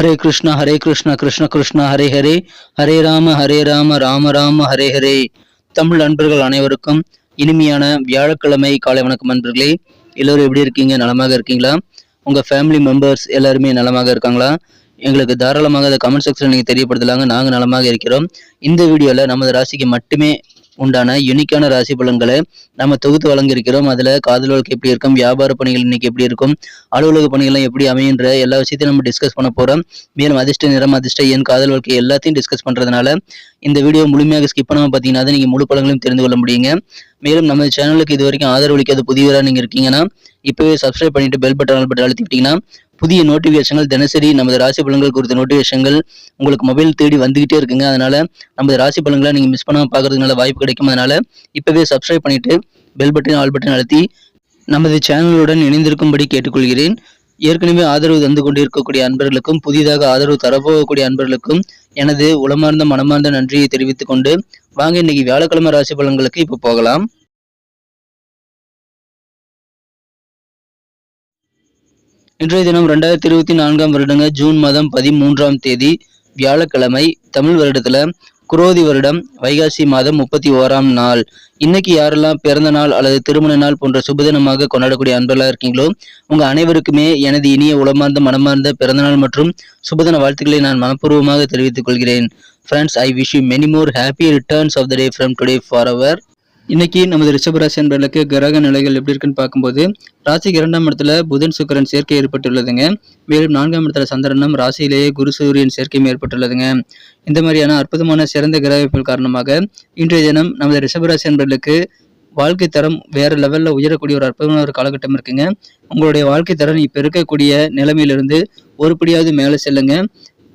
ஹரே கிருஷ்ணா ஹரே கிருஷ்ணா கிருஷ்ண கிருஷ்ணா ஹரே ஹரே. ஹரே ராம ஹரே ராம ராம ராம ஹரே ஹரே. தமிழ் நண்பர்கள் அனைவருக்கும் இனிமையான வியாழக்கிழமை காலை வணக்கம் அன்பர்களே எல்லோரும் எப்படி இருக்கீங்க? நலமாக இருக்கீங்களா? உங்கள் ஃபேமிலி மெம்பர்ஸ் எல்லாருமே நலமாக இருக்காங்களா? எங்களுக்கு தாராளமாக அதை கமெண்ட் செக்ஷனில் நீங்கள் தெரியப்படுத்தலாங்க. நாங்கள் நலமாக இருக்கிறோம். இந்த வீடியோவில் நமது ராசிக்கு மட்டுமே உண்டான யுனிக்கான ராசி பலன்களை நம்ம தொகுத்து வழங்கியிருக்கிறோம். அதில் காதல் வாழ்க்கை எப்படி இருக்கும்? வியாபார பணிகள் இன்னைக்கு எப்படி இருக்கும்? அலுவலக பணிகள்லாம் எப்படி அமையுன்ற எல்லா விஷயத்தையும் நம்ம டிஸ்கஸ் பண்ண போகிறோம் மேலும் அதிர்ஷ்ட நிறம் அதிர்ஷ்ட என் காதல் வாழ்க்கை எல்லாத்தையும் டிஸ்கஸ் பண்ணுறதுனால இந்த வீடியோ முழுமையாக ஸ்கிப் பண்ணாமல் பார்த்தீங்கன்னா தான் நீங்கள் முழு பலன்களையும் தெரிந்து கொள்ள முடியுங்க. மேலும் நம்ம சேனலுக்கு இது வரைக்கும் ஆதரவு அளிக்காத புதியவராக நீங்கள் இருக்கீங்கன்னா இப்போவே சப்ஸ்கிரைப் பண்ணிட்டு பெல் பட்டன் பட்டன் அழுத்திக்கிட்டீங்கன்னா புதிய நோட்டிஃபிகேஷன்கள் தினசரி நமது ராசி பலன்கள் குறித்த நோட்டிஃபிகேஷன்கள் உங்களுக்கு மொபைல் தேடி வந்துகிட்டே இருக்குங்க. அதனால நமது ராசி பலன்களை நீங்கள் மிஸ் பண்ணாமல் பார்க்கறதுனால வாய்ப்பு கிடைக்கும். அதனால இப்போவே சப்ஸ்கிரைப் பண்ணிட்டு பெல் பட்டன் ஆல் பட்டன் அழுத்தி நமது சேனலுடன் இணைந்திருக்கும்படி கேட்டுக்கொள்கிறேன். ஏற்கனவே ஆதரவு தந்து கொண்டிருக்கக்கூடிய அன்பர்களுக்கும் புதிதாக ஆதரவு தரப்போகக்கூடிய அன்பர்களுக்கும் எனது உளமார்ந்த மனமார்ந்த நன்றியை தெரிவித்துக் கொண்டு வாங்க இன்னைக்கு வியாழக்கிழமை ராசி பலன்களுக்கு இப்போ போகலாம். இன்றைய தினம் ரெண்டாயிரத்தி இருபத்தி நான்காம் வருடங்க ஜூன் மாதம் பதிமூன்றாம் தேதி வியாழக்கிழமை தமிழ் வருடத்துல குரோதி வருடம் வைகாசி மாதம் முப்பத்தி ஓராம் நாள். இன்னைக்கு யாரெல்லாம் பிறந்த நாள் அல்லது திருமண நாள் போன்ற சுபதினமாக கொண்டாடக்கூடிய அன்பெல்லாம் இருக்கீங்களோ உங்க அனைவருக்குமே எனது இனிய உளமார்ந்த மனமார்ந்த பிறந்தநாள் மற்றும் சுபதின வாழ்த்துக்களை நான் மனப்பூர்வமாக தெரிவித்துக் கொள்கிறேன். Friends I wish you many more happy returns of the day from today for our இன்னைக்கு நமது ரிஷபராசி என்பர்களுக்கு கிரக நிலைகள் எப்படி இருக்குன்னு பார்க்கும்போது ராசிக்கு இரண்டாம் இடத்துல புதன் சுக்கரன் சேர்க்கை ஏற்பட்டுள்ளதுங்க. மேலும் நான்காம் இடத்துல சந்திரனும் ராசியிலேயே குரு சூரியன் சேர்க்கையும் ஏற்பட்டுள்ளதுங்க. இந்த மாதிரியான அற்புதமான சிறந்த கிரகங்கள் காரணமாக இன்றைய தினம் நமது ரிஷபராசி என்பர்களுக்கு வாழ்க்கை தரம் வேற லெவல்ல உயரக்கூடிய ஒரு அற்புதமான ஒரு காலகட்டம் இருக்குங்க. உங்களுடைய வாழ்க்கை தரம் இப்போ இருக்கக்கூடிய நிலைமையிலிருந்து ஒருபடியாவது மேலே செல்லுங்க.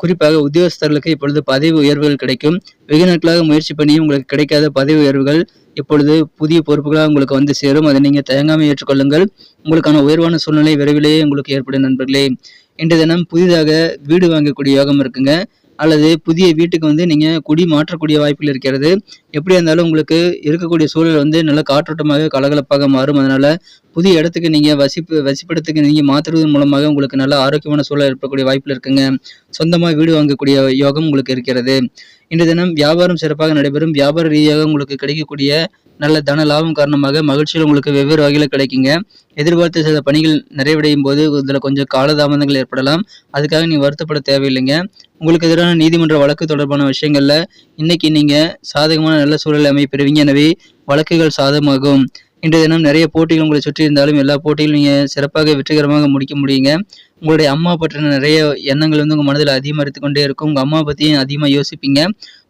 குறிப்பாக உத்தியோகஸ்தர்களுக்கு இப்பொழுது பதவி உயர்வுகள் கிடைக்கும். வெகு நாட்களாக முயற்சி பண்ணியும் உங்களுக்கு கிடைக்காத பதவி உயர்வுகள் இப்பொழுது புதிய பொறுப்புகளாக உங்களுக்கு வந்து சேரும். அதை நீங்கள் தயங்காமல் ஏற்றுக்கொள்ளுங்கள். உங்களுக்கான உயர்வான சூழ்நிலை விரைவிலேயே உங்களுக்கு ஏற்படும் நண்பர்களே. இன்றைய தினம் புதிதாக வீடு வாங்கக்கூடிய யோகம் இருக்குங்க. அல்லது புதிய வீட்டுக்கு வந்து நீங்கள் குடி மாற்றக்கூடிய வாய்ப்புகள் இருக்கிறது. எப்படி இருந்தாலும் உங்களுக்கு இருக்கக்கூடிய சூழல் வந்து நல்ல காற்றோட்டமாக கலகலப்பாக மாறும். அதனால் புதிய இடத்துக்கு நீங்கள் வசிப்பு வசிப்பிடத்துக்கு நீங்கள் மாற்றுவதன் மூலமாக உங்களுக்கு நல்ல ஆரோக்கியமான சூழல் இருக்கக்கூடிய வாய்ப்பில் இருக்குங்க. சொந்தமாக வீடு வாங்கக்கூடிய யோகம் உங்களுக்கு இருக்கிறது. இன்று தினம் வியாபாரம் சிறப்பாக நடைபெறும். வியாபார ரீதியாக உங்களுக்கு கிடைக்கக்கூடிய நல்ல தன லாபம் காரணமாக மகிழ்ச்சியில் உங்களுக்கு வெவ்வேறு வகையில் கிடைக்குங்க. எதிர்பார்த்து சில பணிகள் நிறைவடையும் போது இதில் கொஞ்சம் காலதாமதங்கள் ஏற்படலாம். அதுக்காக நீ வருத்தப்பட தேவையில்லைங்க. உங்களுக்கு எதிரான நீதிமன்ற வழக்கு தொடர்பான விஷயங்களில் இன்னைக்கு நீங்கள் சாதகமான நல்ல சூழலை அமைப்பெறுவீங்க. எனவே வழக்குகள் சாதகமாகும். இன்றைய தினம் நிறைய போட்டிகள் உங்களை சுற்றி இருந்தாலும் எல்லா போட்டிகளும் நீங்கள் சிறப்பாக வெற்றிகரமாக முடிக்க முடியுங்க. உங்களுடைய அம்மா பற்றின நிறைய எண்ணங்கள் வந்து உங்கள் மனதில் அதிகமாக எடுத்துக்கொண்டே இருக்கும். உங்கள் அம்மா பற்றியும் அதிகமாக யோசிப்பீங்க.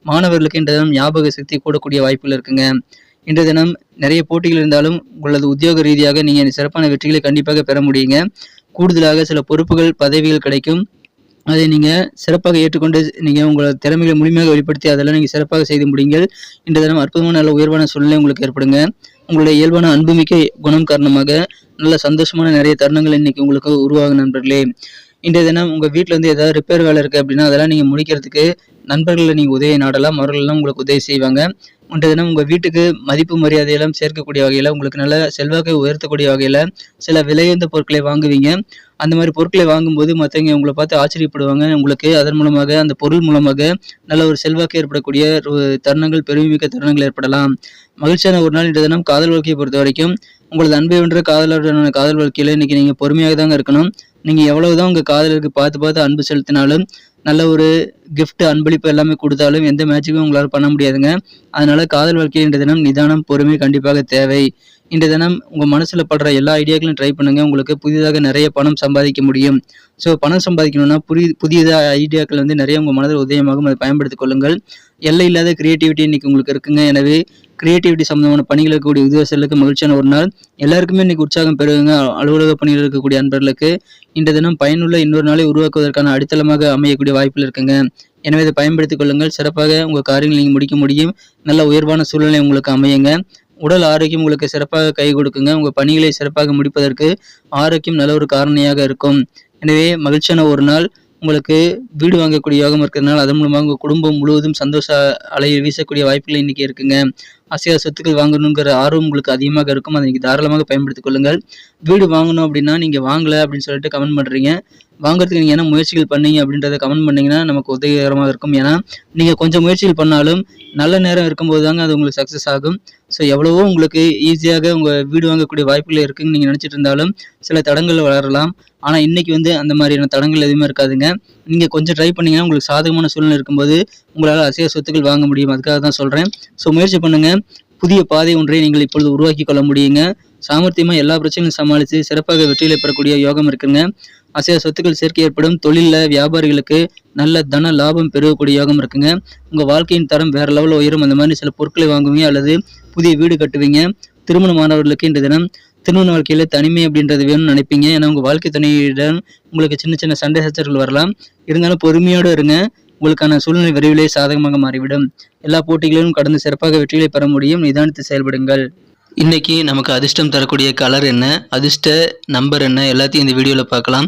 மாணவர்களுக்கு இன்றைய தினம் ஞாபக சக்தி கூடக்கூடிய வாய்ப்புகள் இருக்குங்க. இன்றைய தினம் நிறைய போட்டிகள் இருந்தாலும் உங்களது உத்தியோக ரீதியாக நீங்கள் சிறப்பான வெற்றிகளை கண்டிப்பாக பெற முடியுங்க. கூடுதலாக சில பொறுப்புகள் பதவிகள் கிடைக்கும். அதை நீங்கள் சிறப்பாக ஏற்றுக்கொண்டு நீங்கள் உங்களோட திறமைகளை முழுமையாக வெளிப்படுத்தி அதெல்லாம் நீங்கள் சிறப்பாக செய்து முடியுங்கள். இன்றைய தினம் அற்புதமான நல்ல உயர்வான சூழ்நிலை உங்களுக்கு ஏற்படுங்க. உங்களுடைய இயல்பான அன்புமிக்க குணம் காரணமாக நல்ல சந்தோஷமான நிறைய தருணங்கள் இன்னைக்கு உங்களுக்கு உருவாகும் நண்பர்களே. இன்றைய தினம் உங்கள் வீட்டில் வந்து ஏதாவது ரிப்பேர் வேலை இருக்குது அப்படின்னா அதெல்லாம் நீங்கள் முடிக்கிறதுக்கு நண்பர்களை நீங்கள் உதவி நாடலாம். அவர்களெல்லாம் உங்களுக்கு உதவி செய்வாங்க. இன்றைய தினம் உங்கள் வீட்டுக்கு மதிப்பு மரியாதையெல்லாம் சேர்க்கக்கூடிய வகையில் உங்களுக்கு நல்ல செல்வாக்கை உயர்த்தக்கூடிய வகையில் சில விலையுந்த பொருட்களை வாங்குவீங்க. அந்த மாதிரி பொருட்களை வாங்கும்போது மற்றவங்க உங்களை பார்த்து ஆச்சரியப்படுவாங்க. உங்களுக்கு அதன் மூலமாக அந்த பொருள் மூலமாக நல்ல ஒரு செல்வாக்கு ஏற்படக்கூடிய தருணங்கள் பெருமைமிக்க தருணங்கள் ஏற்படலாம். மகிழ்ச்சியான ஒரு நாள் இன்றைய தினம் காதல் வாழ்க்கையை பொறுத்த வரைக்கும். உங்களது அன்பை வென்ற காதலருடனான காதல் வாழ்க்கையில் இன்னைக்கு நீங்கள் பொறுமையாக தாங்க இருக்கணும். நீங்கள் எவ்வளவுதான் உங்கள் காதலருக்கு பார்த்து பார்த்து அன்பு செலுத்தினாலும் நல்ல ஒரு கிஃப்ட் அன்பளிப்பு எல்லாமே கொடுத்தாலும் எந்த மேட்சுக்கும் உங்களால் பண்ண முடியாதுங்க. அதனால காதல் வாழ்க்கை இன்றைய தினம் நிதானம் பொறுமை கண்டிப்பாக தேவை. இன்றைய தினம் உங்கள் மனசில் படுற எல்லா ஐடியாக்களையும் ட்ரை பண்ணுங்க. உங்களுக்கு புதிதாக நிறைய பணம் சம்பாதிக்க முடியும். ஸோ பணம் சம்பாதிக்கணும்னா புதிய புதியதாக ஐடியாக்கள் வந்து நிறைய உங்கள் மனதில் உதயமாகும். அதை பயன்படுத்திக் கொள்ளுங்கள். எல்லை இல்லாத கிரியேட்டிவிட்டி இன்னைக்கு உங்களுக்கு இருக்குங்க. எனவே கிரியேட்டிவிட்டி சம்பந்தமான பணிகள் இருக்கக்கூடிய உத்தியோகர்களுக்கு மகிழ்ச்சியான ஒரு நாள். எல்லாருக்குமே இன்னைக்கு உற்சாகம் பெறுங்க அலுவலக பணியில் இருக்கக்கூடிய அன்பர்களுக்கு இன்றைய தினம் பயனுள்ள இன்னொரு நாளை உருவாக்குவதற்கான அடித்தளமாக அமையக்கூடிய வாய்ப்பில் இருக்குங்க. எனவே இதை பயன்படுத்திக் கொள்ளுங்கள். சிறப்பாக உங்கள் காரியங்களை நீங்கள் முடிக்க முடியும். நல்ல உயர்வான சூழ்நிலை உங்களுக்கு அமையுங்க. உடல் ஆரோக்கியம் உங்களுக்கு சிறப்பாக கை கொடுக்குங்க. உங்கள் பணிகளை சிறப்பாக முடிப்பதற்கு ஆரோக்கியம் நல்ல ஒரு காரணியாக இருக்கும். எனவே மகிழ்ச்சியான ஒரு நாள். உங்களுக்கு வீடு வாங்கக்கூடிய யோகம் இருக்கிறதுனால அதன் மூலமாக உங்கள் குடும்பம் முழுவதும் சந்தோஷ அலையை வீசக்கூடிய வாய்ப்புகள் இன்றைக்கி இருக்குங்க. அசையா சொத்துக்கள் வாங்கணுங்கிற ஆர்வம் உங்களுக்கு அதிகமாக இருக்கும். அதை நீங்கள் தாராளமாக பயன்படுத்திக் கொள்ளுங்கள். வீடு வாங்கணும் அப்படின்னா நீங்கள் வாங்கலை அப்படின்னு சொல்லிட்டு கமெண்ட் பண்ணுறீங்க வாங்குறதுக்கு நீங்கள் என்ன முயற்சிகள் பண்ணீங்க அப்படின்றத கமெண்ட் பண்ணிங்கன்னா நமக்கு உதவிகரமாக இருக்கும். ஏன்னா நீங்கள் கொஞ்சம் முயற்சிகள் பண்ணாலும் நல்ல நேரம் இருக்கும்போது தாங்க அது உங்களுக்கு சக்ஸஸ் ஆகும். ஸோ எவ்வளவோ உங்களுக்கு ஈஸியாக உங்கள் வீடு வாங்கக்கூடிய வாய்ப்புகள் இருக்குன்னு நீங்கள் நினச்சிட்டு இருந்தாலும் சில தடங்கள் வளரலாம். ஆனால் இன்னைக்கு வந்து அந்த மாதிரியான தடங்கள் எதுவுமே இருக்காதுங்க. நீங்கள் கொஞ்சம் ட்ரை பண்ணிங்கன்னா உங்களுக்கு சாதகமான சூழ்நிலை இருக்கும்போது உங்களால் அசைய சொத்துக்கள் வாங்க முடியும். அதுக்காக தான் சொல்கிறேன் ஸோ முயற்சி பண்ணுங்கள் புதிய பாதை ஒன்றை நீங்கள் இப்பொழுது உருவாக்கி கொள்ள முடியுங்க. சாமர்த்தியமாக எல்லா பிரச்சனையும் சமாளித்து சிறப்பாக வெற்றியில் பெறக்கூடிய யோகம் இருக்குங்க. அசைய சொத்துக்கள் சேர்க்கை ஏற்படும். தொழிலில் வியாபாரிகளுக்கு நல்ல தன லாபம் பெறக்கூடிய யோகம் இருக்குங்க. உங்கள் வாழ்க்கையின் தரம் வேற லெவலில் உயரும். அந்த மாதிரி சில பொருட்களை வாங்குவீங்க அல்லது புதிய வீடு கட்டுவீங்க. திருமணமானவர்களுக்கு இந்த தினம் திருமண வாழ்க்கையில் தனிமை அப்படின்றது வேணும்னு நினைப்பீங்க. ஏன்னா உங்கள் வாழ்க்கை துணையுடன் உங்களுக்கு சின்ன சின்ன சண்டை சச்சரவுகள் வரலாம். இருந்தாலும் பொறுமையோடு இருங்க. உங்களுக்கான சூழ்நிலை விரைவிலே சாதகமாக மாறிவிடும். எல்லா போட்டிகளிலும் கடந்து சிறப்பாக வெற்றிகளை பெற முடியும். நிதானித்து செயல்படுங்கள். இன்னைக்கு நமக்கு அதிர்ஷ்டம் தரக்கூடிய கலர் என்ன? அதிர்ஷ்ட நம்பர் என்ன? எல்லாத்தையும் இந்த வீடியோவில் பார்க்கலாம்.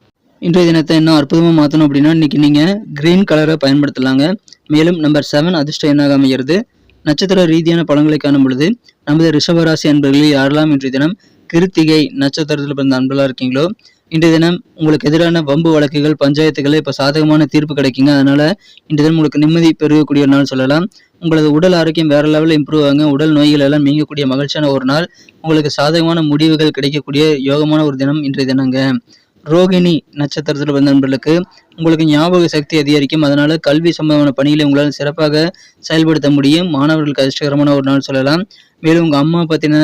இன்றைய தினத்தை இன்னும் அற்புதமாக மாற்றணும் அப்படின்னா இன்னைக்கு நீங்கள் கிரீன் கலரை பயன்படுத்தலாங்க. மேலும் நம்பர் செவன் அதிர்ஷ்டம் என்னாக அமைகிறது. நட்சத்திர ரீதியான பழங்களை காணும் பொழுது நமது ரிஷபராசி அன்பர்களில் யாரெல்லாம் இன்றைய தினம் கிருத்திகை நட்சத்திரத்தில் பிறந்த அன்பர்களாக இருக்கீங்களோ இன்றைய தினம் உங்களுக்கு எதிரான வம்பு வழக்குகள் பஞ்சாயத்துகள் இப்போ சாதகமான தீர்ப்பு கிடைக்குங்க. அதனால இன்றைய தினம் உங்களுக்கு நிம்மதி பெருகக்கூடிய நாள் சொல்லலாம். உங்களது உடல் ஆரோக்கியம் வேற லெவலில் இம்ப்ரூவ் ஆகுங்க. உடல் நோய்கள் எல்லாம் நீங்கக்கூடிய மகிழ்ச்சியான ஒரு நாள். உங்களுக்கு சாதகமான முடிவுகள் கிடைக்கக்கூடிய யோகமான ஒரு தினம் இன்றைய தினங்க. ரோகிணி நட்சத்திரத்தில் வந்த நண்பர்களுக்கு உங்களுக்கு ஞாபக சக்தி அதிகரிக்கும். அதனால கல்வி சம்பந்தமான பணிகளை உங்களால் சிறப்பாக செயல்படுத்த முடியும். மாணவர்களுக்கு அதிர்ஷ்டகரமான ஒரு நாள் சொல்லலாம். மேலும் உங்கள் அம்மா பற்றின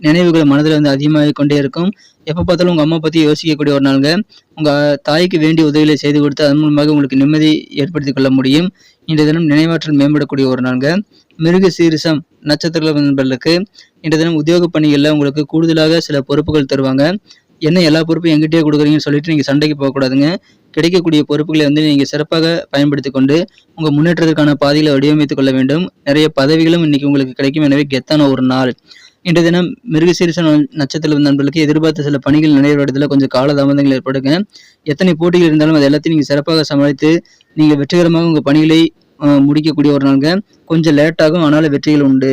நினைவுகள் மனதில் வந்து அதிகமாக கொண்டே இருக்கும். எப்போ பார்த்தாலும் உங்கள் அம்மா பற்றி யோசிக்கக்கூடிய ஒரு நாளுங்க. உங்கள் தாய்க்கு வேண்டிய உதவிகளை செய்து கொடுத்து அதன் மூலமாக உங்களுக்கு நிம்மதி ஏற்படுத்தி கொள்ள முடியும். இன்றைய தினம் நினைவாற்றல் மேம்படக்கூடிய ஒரு நாளுங்க. மிருக சீரிசம் நட்சத்திர நண்பர்களுக்கு இன்றைய தினம் உத்தியோக பணிகளில் உங்களுக்கு கூடுதலாக சில பொறுப்புகள் தருவாங்க. என்ன எல்லா பொறுப்பும் எங்கிட்டே கொடுக்குறீங்கன்னு சொல்லிட்டு நீங்கள் சண்டைக்கு போகக்கூடாதுங்க. கிடைக்கக்கூடிய பொறுப்புகளை வந்து நீங்கள் சிறப்பாக பயன்படுத்தி கொண்டு உங்கள் முன்னேற்றத்திற்கான பாதைகளை வடிவமைத்துக் கொள்ள வேண்டும். நிறைய பதவிகளும் இன்னைக்கு உங்களுக்கு கிடைக்கும். எனவே கெத்தான ஒரு நாள். இன்றைய தினம் மிருகசீரிச நட்சத்திர நண்பர்களுக்கு எதிர்பார்த்த சில பணிகள் நிறைவேறதுல கொஞ்சம் கால தாமதங்கள் ஏற்படுங்க. எத்தனை போட்டிகள் இருந்தாலும் அது எல்லாத்தையும் நீங்கள் சிறப்பாக சமாளித்து நீங்கள் வெற்றிகரமாக உங்கள் பணிகளை முடிக்கக்கூடிய ஒரு நாளுங்க. கொஞ்சம் லேட்டாகும் ஆனாலும் வெற்றிகள் உண்டு.